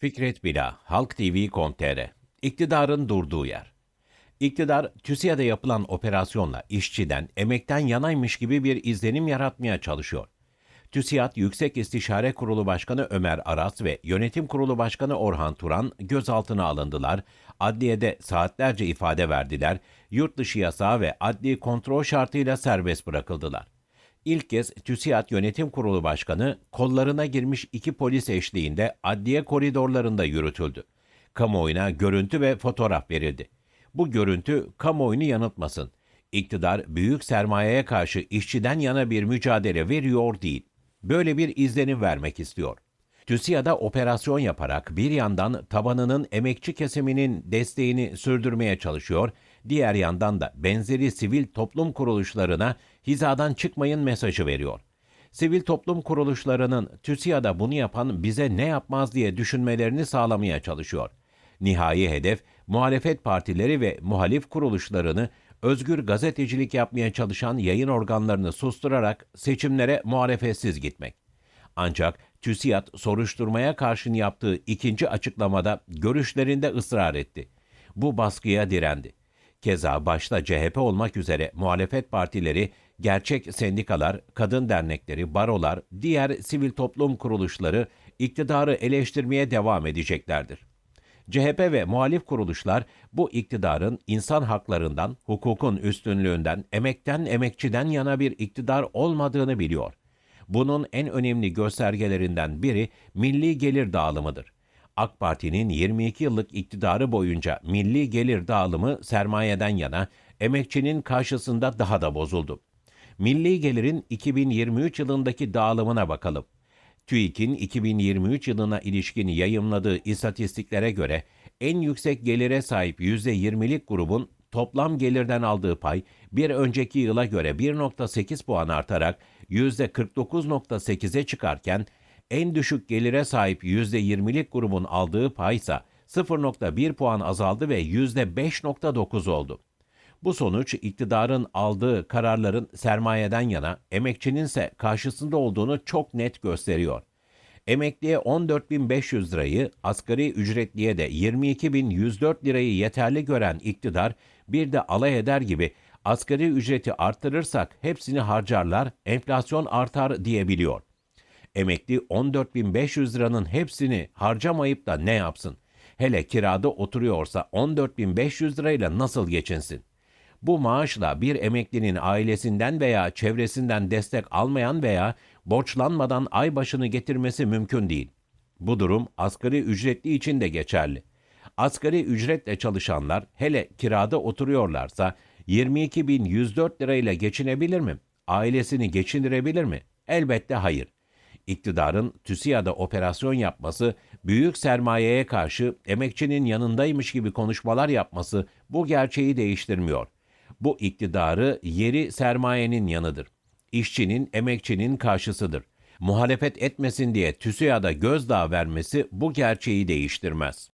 Fikret Bila, Halk TV.com.tr İktidarın durduğu yer. İktidar, TÜSİAD'a yapılan operasyonla işçiden, emekten yanaymış gibi bir izlenim yaratmaya çalışıyor. TÜSİAD Yüksek İstişare Kurulu Başkanı Ömer Aras ve Yönetim Kurulu Başkanı Orhan Turan gözaltına alındılar, adliyede saatlerce ifade verdiler, yurt dışı yasağı ve adli kontrol şartıyla serbest bırakıldılar. İlk kez TÜSİAD Yönetim Kurulu Başkanı kollarına girmiş iki polis eşliğinde adliye koridorlarında yürütüldü. Kamuoyuna görüntü ve fotoğraf verildi. Bu görüntü kamuoyunu yanıltmasın. İktidar büyük sermayeye karşı işçiden yana bir mücadele veriyor değil. Böyle bir izlenim vermek istiyor. TÜSİAD'a operasyon yaparak bir yandan tabanının emekçi kesiminin desteğini sürdürmeye çalışıyor, diğer yandan da benzeri sivil toplum kuruluşlarına hizadan çıkmayın mesajı veriyor. Sivil toplum kuruluşlarının TÜSİAD'a bunu yapan bize ne yapmaz diye düşünmelerini sağlamaya çalışıyor. Nihai hedef muhalefet partileri ve muhalif kuruluşlarını özgür gazetecilik yapmaya çalışan yayın organlarını susturarak seçimlere muhalefetsiz gitmek. Ancak TÜSİAD soruşturmaya karşın yaptığı ikinci açıklamada görüşlerinde ısrar etti. Bu baskıya direndi. Keza başta CHP olmak üzere muhalefet partileri, gerçek sendikalar, kadın dernekleri, barolar, diğer sivil toplum kuruluşları iktidarı eleştirmeye devam edeceklerdir. CHP ve muhalif kuruluşlar bu iktidarın insan haklarından, hukukun üstünlüğünden, emekten emekçiden yana bir iktidar olmadığını biliyor. Bunun en önemli göstergelerinden biri milli gelir dağılımıdır. AK Parti'nin 22 yıllık iktidarı boyunca milli gelir dağılımı sermayeden yana, emekçinin karşısında daha da bozuldu. Milli gelirin 2023 yılındaki dağılımına bakalım. TÜİK'in 2023 yılına ilişkin yayımladığı istatistiklere göre en yüksek gelire sahip %20'lik grubun toplam gelirden aldığı pay bir önceki yıla göre 1.8 puan artarak %49.8'e çıkarken en düşük gelire sahip %20'lik grubun aldığı pay ise 0.1 puan azaldı ve %5.9 oldu. Bu sonuç iktidarın aldığı kararların sermayeden yana, emekçinin ise karşısında olduğunu çok net gösteriyor. Emekliye 14.500 lirayı, asgari ücretliye de 22.104 lirayı yeterli gören iktidar bir de alay eder gibi asgari ücreti artırırsak hepsini harcarlar, enflasyon artar diyebiliyor. Emekli 14.500 liranın hepsini harcamayıp da ne yapsın? Hele kirada oturuyorsa 14.500 lirayla nasıl geçinsin? Bu maaşla bir emeklinin ailesinden veya çevresinden destek almayan veya borçlanmadan ay başını getirmesi mümkün değil. Bu durum asgari ücretli için de geçerli. Asgari ücretle çalışanlar hele kirada oturuyorlarsa 22.104 lirayla geçinebilir mi? Ailesini geçindirebilir mi? Elbette hayır. İktidarın TÜSİAD'a operasyon yapması, büyük sermayeye karşı emekçinin yanındaymış gibi konuşmalar yapması bu gerçeği değiştirmiyor. Bu iktidarı yeri sermayenin yanıdır. İşçinin, emekçinin karşısıdır. Muhalefet etmesin diye TÜSİAD'a gözdağı vermesi bu gerçeği değiştirmez.